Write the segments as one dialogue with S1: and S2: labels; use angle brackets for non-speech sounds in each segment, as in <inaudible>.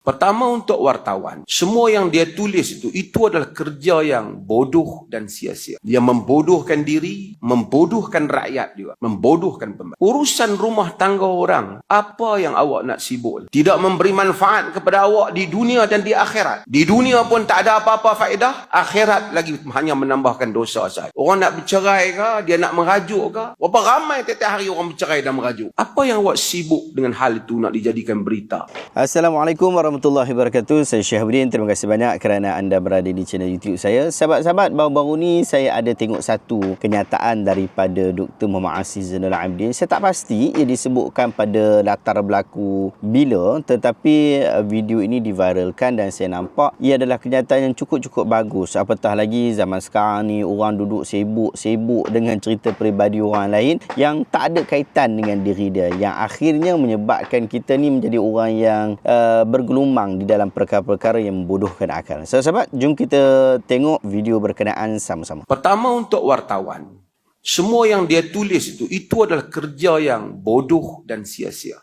S1: Pertama untuk wartawan, semua yang dia tulis itu, itu adalah kerja yang bodoh dan sia-sia. Dia membodohkan diri, membodohkan rakyat juga, membodohkan pembantu. Urusan rumah tangga orang, apa yang awak nak sibuk? Tidak memberi manfaat kepada awak di dunia dan di akhirat. Di dunia pun tak ada apa-apa faedah, akhirat lagi hanya menambahkan dosa saja. Orang nak bercerai ke, dia nak merajuk ke? Berapa ramai tiap-tiap hari orang bercerai dan merajuk? Apa yang awak sibuk dengan hal itu nak dijadikan berita?
S2: Assalamualaikum warahmatullahi wabarakatuh. Saya Syahabudin. Terima kasih banyak kerana anda berada di channel YouTube saya. Sahabat-sahabat, baru-baru ni saya ada tengok satu kenyataan daripada Dr. Muhammad Aziz Zainal Abidin. Saya tak pasti ia disebutkan pada latar berlaku bila tetapi uh, video ini diviralkan dan saya nampak ia adalah kenyataan yang cukup-cukup bagus. Apatah lagi zaman sekarang ni orang duduk sibuk-sibuk dengan cerita peribadi orang lain yang tak ada kaitan dengan diri dia. Yang akhirnya menyebabkan kita ni menjadi orang yang uh, bergelumang di dalam perkara-perkara yang membodohkan akal. Sahabat-sahabat, jom kita tengok video berkenaan sama-sama.
S1: Pertama untuk wartawan, semua yang dia tulis itu, itu adalah kerja yang bodoh dan sia-sia.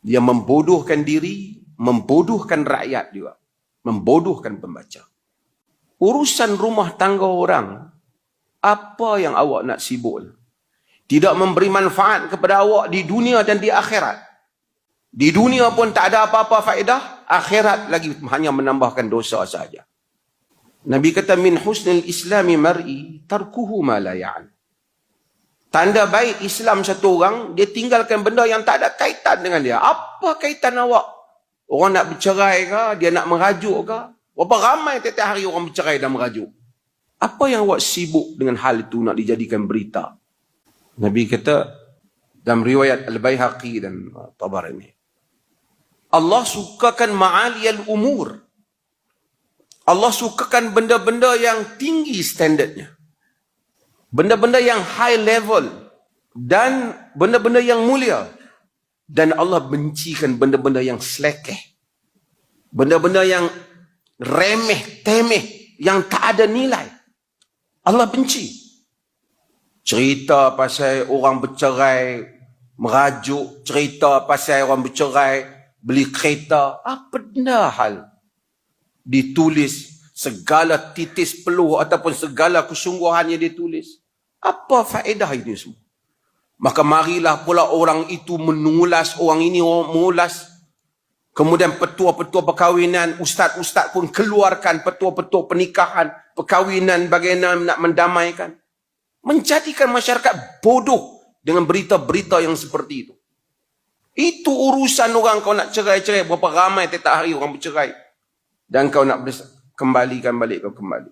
S1: Dia membodohkan diri, membodohkan rakyat juga. Membodohkan pembaca. Urusan rumah tangga orang, apa yang awak nak sibuk? Tidak memberi manfaat kepada awak di dunia dan di akhirat. Di dunia pun tak ada apa-apa faedah, akhirat lagi hanya menambahkan dosa saja. Nabi kata min husnil islami mar'i tarkuhu ma la ya'an. Tanda baik Islam satu orang, dia tinggalkan benda yang tak ada kaitan dengan dia. Apa kaitan awak? Orang nak bercerai ke? Dia nak merajuk ke? Berapa ramai tiap-tiap hari orang bercerai dan merajuk? Apa yang awak sibuk dengan hal itu nak dijadikan berita? Nabi kata dalam riwayat Al-Baihaqi dan Tabarani. Allah sukakan ma'aliyal umur. Allah sukakan benda-benda yang tinggi standardnya. Benda-benda yang high level. Dan benda-benda yang mulia. Dan Allah bencikan benda-benda yang selekeh. Benda-benda yang remeh, temeh. Yang tak ada nilai. Allah benci. Cerita pasal orang bercerai, merajuk. Cerita pasal orang bercerai, beli kereta, apa benda hal? Ditulis segala titis peluh ataupun segala kesungguhan yang ditulis. Apa faedah ini semua? Maka marilah pula orang itu menulas, orang ini orang mengulas. Kemudian petua-petua perkahwinan, ustaz-ustaz pun keluarkan petua-petua pernikahan, perkahwinan bagaimana nak mendamaikan. Menjadikan masyarakat bodoh dengan berita-berita yang seperti itu. Itu urusan orang kau nak cerai-cerai. Berapa ramai tiap hari orang bercerai. Dan kau nak kembalikan balik kau kembali.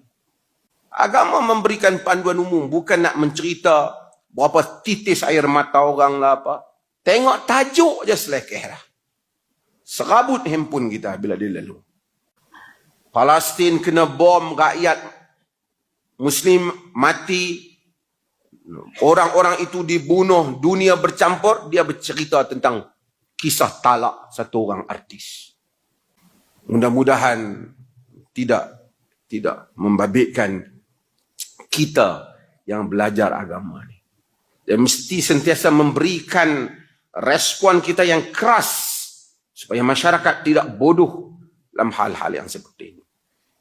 S1: Agama memberikan panduan umum. Bukan nak mencerita berapa titis air mata orang lah apa. Tengok tajuk je selekeh lah. Serabut handphone kita bila dia lalu. Palestin kena bom rakyat Muslim mati Orang-orang itu dibunuh, dunia bercampur, dia bercerita tentang kisah talak satu orang artis. Mudah-mudahan tidak tidak membabitkan kita yang belajar agama ini. Dan mesti sentiasa memberikan respon kita yang keras supaya masyarakat tidak bodoh dalam hal-hal yang seperti ini.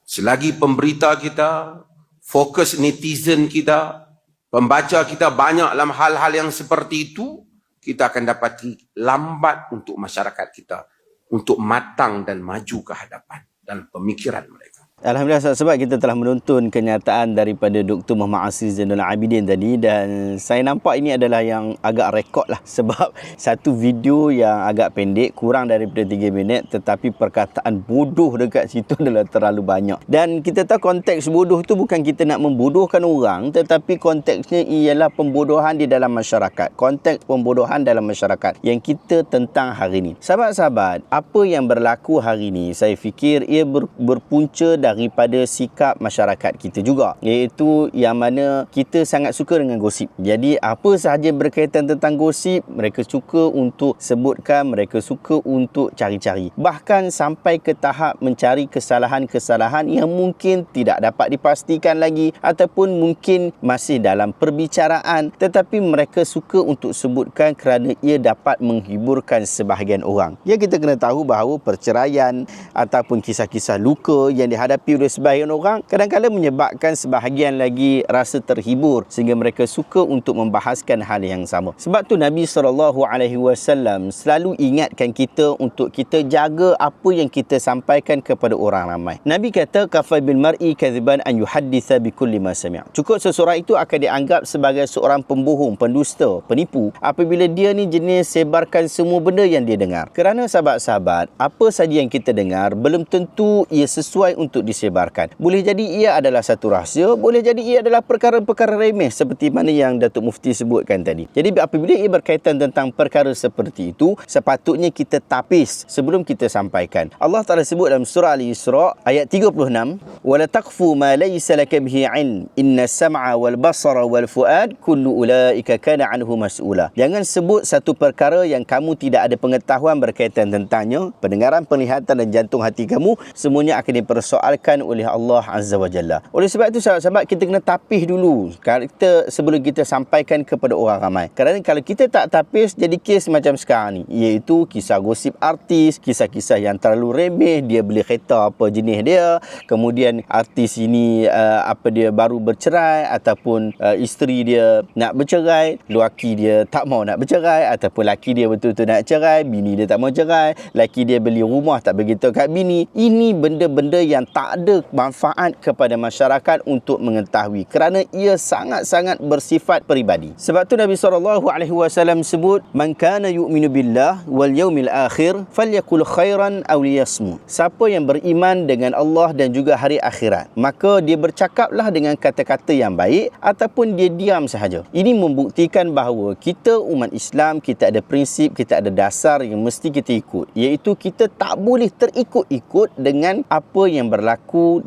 S1: Selagi pemberita kita, fokus netizen kita, Pembaca kita banyak dalam hal-hal yang seperti itu, kita akan dapati lambat untuk masyarakat kita untuk matang dan maju ke hadapan dalam pemikiran mereka.
S2: Alhamdulillah sebab kita telah menonton kenyataan daripada Dr. Muhammad Aziz Zainul Abidin tadi dan saya nampak ini adalah yang agak rekod lah <laughs> sebab satu video yang agak pendek kurang daripada 3 minit tetapi perkataan bodoh dekat situ <laughs> adalah terlalu banyak dan kita tahu konteks bodoh tu bukan kita nak membodohkan orang tetapi konteksnya ialah pembodohan di dalam masyarakat konteks pembodohan dalam masyarakat yang kita tentang hari ini sahabat-sahabat apa yang berlaku hari ini saya fikir ia ber, berpunca daripada sikap masyarakat kita juga iaitu yang mana kita sangat suka dengan gosip. Jadi apa sahaja berkaitan tentang gosip, mereka suka untuk sebutkan, mereka suka untuk cari-cari. Bahkan sampai ke tahap mencari kesalahan-kesalahan yang mungkin tidak dapat dipastikan lagi ataupun mungkin masih dalam perbicaraan tetapi mereka suka untuk sebutkan kerana ia dapat menghiburkan sebahagian orang. Ya kita kena tahu bahawa perceraian ataupun kisah-kisah luka yang dihadapi oleh sebahagian orang kadang-kadang menyebabkan sebahagian lagi rasa terhibur sehingga mereka suka untuk membahaskan hal yang sama. Sebab tu Nabi SAW selalu ingatkan kita untuk kita jaga apa yang kita sampaikan kepada orang ramai. Nabi kata kafai bil mar'i kadhiban an yuhadditha bi kulli ma sami'. Cukup seseorang itu akan dianggap sebagai seorang pembohong, pendusta, penipu apabila dia ni jenis sebarkan semua benda yang dia dengar. Kerana sahabat-sahabat, apa saja yang kita dengar belum tentu ia sesuai untuk disebarkan. Boleh jadi ia adalah satu rahsia, boleh jadi ia adalah perkara-perkara remeh seperti mana yang Datuk Mufti sebutkan tadi. Jadi apabila ia berkaitan tentang perkara seperti itu, sepatutnya kita tapis sebelum kita sampaikan. Allah Taala sebut dalam surah Al-Isra ayat 36, "Wala taqfu ma laysa laka bihi 'ilm, inna sam'a wal basara wal fuad kullu ulaika kana 'anhu mas'ula." Jangan sebut satu perkara yang kamu tidak ada pengetahuan berkaitan tentangnya, pendengaran, penglihatan dan jantung hati kamu semuanya akan dipersoalkan oleh Allah Azza wa Jalla. Oleh sebab itu sahabat-sahabat kita kena tapis dulu kita sebelum kita sampaikan kepada orang ramai. Kerana kalau kita tak tapis jadi kes macam sekarang ni iaitu kisah gosip artis, kisah-kisah yang terlalu remeh, dia beli kereta apa jenis dia, kemudian artis ini uh, apa dia baru bercerai ataupun uh, isteri dia nak bercerai, lelaki dia tak mau nak bercerai ataupun lelaki dia betul-betul nak cerai, bini dia tak mau cerai, lelaki dia beli rumah tak beritahu kat bini. Ini benda-benda yang tak ada manfaat kepada masyarakat untuk mengetahui kerana ia sangat-sangat bersifat peribadi. Sebab tu Nabi SAW sebut man kana yu'minu billah wal yaumil akhir falyakul khairan aw liyasmut. Siapa yang beriman dengan Allah dan juga hari akhirat, maka dia bercakaplah dengan kata-kata yang baik ataupun dia diam sahaja. Ini membuktikan bahawa kita umat Islam kita ada prinsip, kita ada dasar yang mesti kita ikut, iaitu kita tak boleh terikut-ikut dengan apa yang berlaku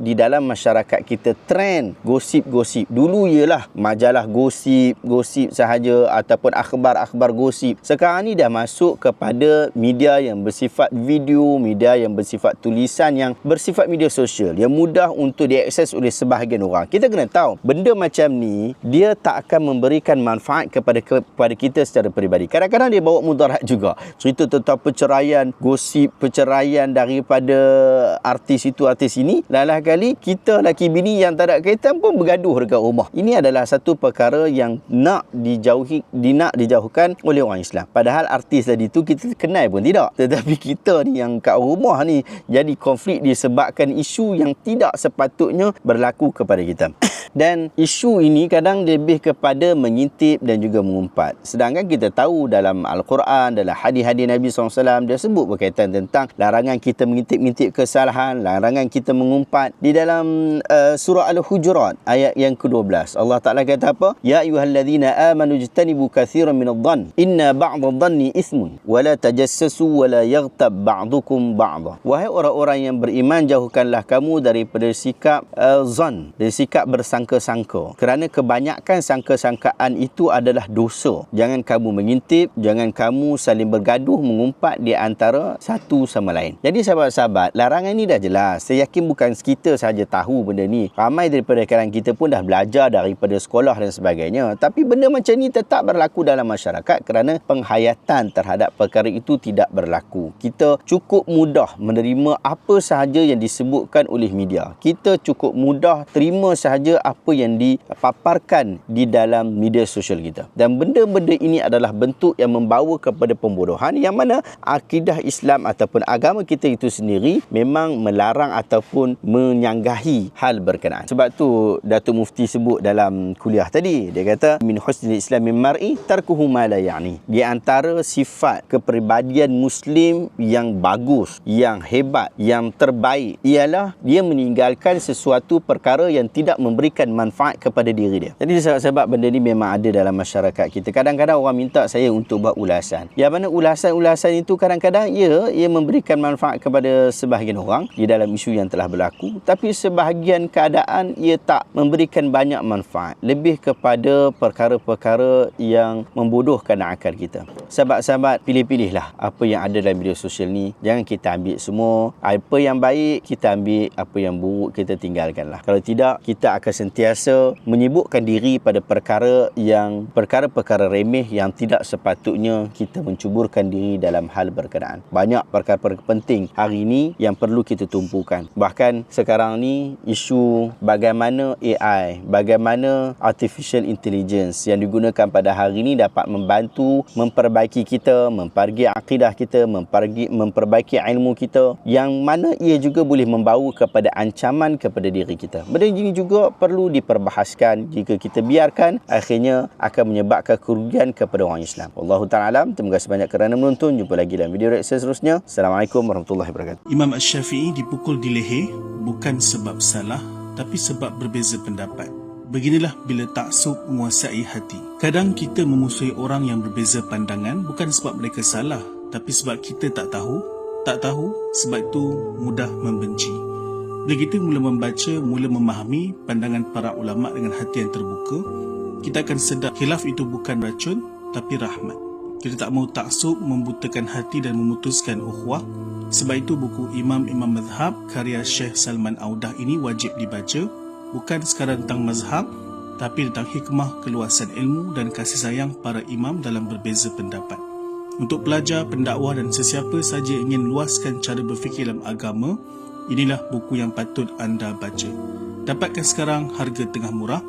S2: di dalam masyarakat kita trend gosip-gosip. Dulu ialah majalah gosip, gosip sahaja ataupun akhbar-akhbar gosip. Sekarang ni dah masuk kepada media yang bersifat video, media yang bersifat tulisan yang bersifat media sosial yang mudah untuk diakses oleh sebahagian orang. Kita kena tahu, benda macam ni dia tak akan memberikan manfaat kepada kepada kita secara peribadi. Kadang-kadang dia bawa mudarat juga. Cerita tentang perceraian, gosip perceraian daripada artis itu artis ini, lalah kali kita laki bini yang tak ada kaitan pun bergaduh dekat rumah. Ini adalah satu perkara yang nak dijauhi di nak dijauhkan oleh orang Islam. Padahal artis tadi tu kita kenal pun tidak. Tetapi kita ni yang kat rumah ni jadi konflik disebabkan isu yang tidak sepatutnya berlaku kepada kita. Dan isu ini kadang lebih kepada mengintip dan juga mengumpat. Sedangkan kita tahu dalam Al-Quran, dalam hadis-hadis Nabi SAW, dia sebut berkaitan tentang larangan kita mengintip-ngintip kesalahan, larangan kita mengumpat. Di dalam uh, surah Al-Hujurat, ayat yang ke-12, Allah Ta'ala kata apa? Ya ayuhalladzina amanu jtanibu kathiran minadhan, inna ba'dadhanni ismun, wala tajassasu wala yaghtab ba'dukum ba'dah. Wahai orang-orang yang beriman, jauhkanlah kamu daripada sikap uh, zan, dari sikap bersangka sangka-sangka. Kerana kebanyakan sangka-sangkaan itu adalah dosa. Jangan kamu mengintip, jangan kamu saling bergaduh mengumpat di antara satu sama lain. Jadi sahabat-sahabat, larangan ini dah jelas. Saya yakin bukan kita saja tahu benda ni. Ramai daripada kalangan kita pun dah belajar daripada sekolah dan sebagainya. Tapi benda macam ni tetap berlaku dalam masyarakat kerana penghayatan terhadap perkara itu tidak berlaku. Kita cukup mudah menerima apa sahaja yang disebutkan oleh media. Kita cukup mudah terima sahaja apa yang dipaparkan di dalam media sosial kita. Dan benda-benda ini adalah bentuk yang membawa kepada pembodohan yang mana akidah Islam ataupun agama kita itu sendiri memang melarang ataupun menyanggahi hal berkenaan. Sebab tu Datuk Mufti sebut dalam kuliah tadi, dia kata min husnil Islam min mar'i tarkuhu ma la ya'ni. Di antara sifat kepribadian muslim yang bagus, yang hebat, yang terbaik ialah dia meninggalkan sesuatu perkara yang tidak memberikan memberikan manfaat kepada diri dia. Jadi sahabat-sahabat benda ni memang ada dalam masyarakat kita. Kadang-kadang orang minta saya untuk buat ulasan. Yang mana ulasan-ulasan itu kadang-kadang ya ia memberikan manfaat kepada sebahagian orang di dalam isu yang telah berlaku, tapi sebahagian keadaan ia tak memberikan banyak manfaat. Lebih kepada perkara-perkara yang membodohkan akal kita. Sahabat-sahabat, pilih-pilihlah apa yang ada dalam media sosial ni. Jangan kita ambil semua. Apa yang baik kita ambil, apa yang buruk kita tinggalkanlah. Kalau tidak, kita akan sentiasa menyibukkan diri pada perkara yang perkara-perkara remeh yang tidak sepatutnya kita mencuburkan diri dalam hal berkenaan. Banyak perkara-perkara penting hari ini yang perlu kita tumpukan. Bahkan sekarang ni isu bagaimana AI, bagaimana artificial intelligence yang digunakan pada hari ini dapat membantu memperbaiki kita, memperbaiki akidah kita, memperbaiki, memperbaiki ilmu kita yang mana ia juga boleh membawa kepada ancaman kepada diri kita. Benda ini juga perlu diperbahaskan jika kita biarkan akhirnya akan menyebabkan kerugian kepada orang Islam. Wallahu taala. Terima kasih banyak kerana menonton. Jumpa lagi dalam video reaksi seterusnya. Assalamualaikum warahmatullahi wabarakatuh.
S3: Imam Ash-Syafi'i dipukul di leher bukan sebab salah tapi sebab berbeza pendapat. Beginilah bila taksub menguasai hati. Kadang kita memusuhi orang yang berbeza pandangan bukan sebab mereka salah tapi sebab kita tak tahu. Tak tahu sebab itu mudah membenci. Bila kita mula membaca, mula memahami pandangan para ulama dengan hati yang terbuka, kita akan sedar khilaf itu bukan racun tapi rahmat. Kita tak mahu taksub membutakan hati dan memutuskan ukhuwah. Sebab itu buku Imam-Imam Mazhab karya Syekh Salman Audah ini wajib dibaca bukan sekadar tentang mazhab tapi tentang hikmah keluasan ilmu dan kasih sayang para imam dalam berbeza pendapat. Untuk pelajar, pendakwah dan sesiapa saja ingin luaskan cara berfikir dalam agama, inilah buku yang patut anda baca. Dapatkan sekarang harga tengah murah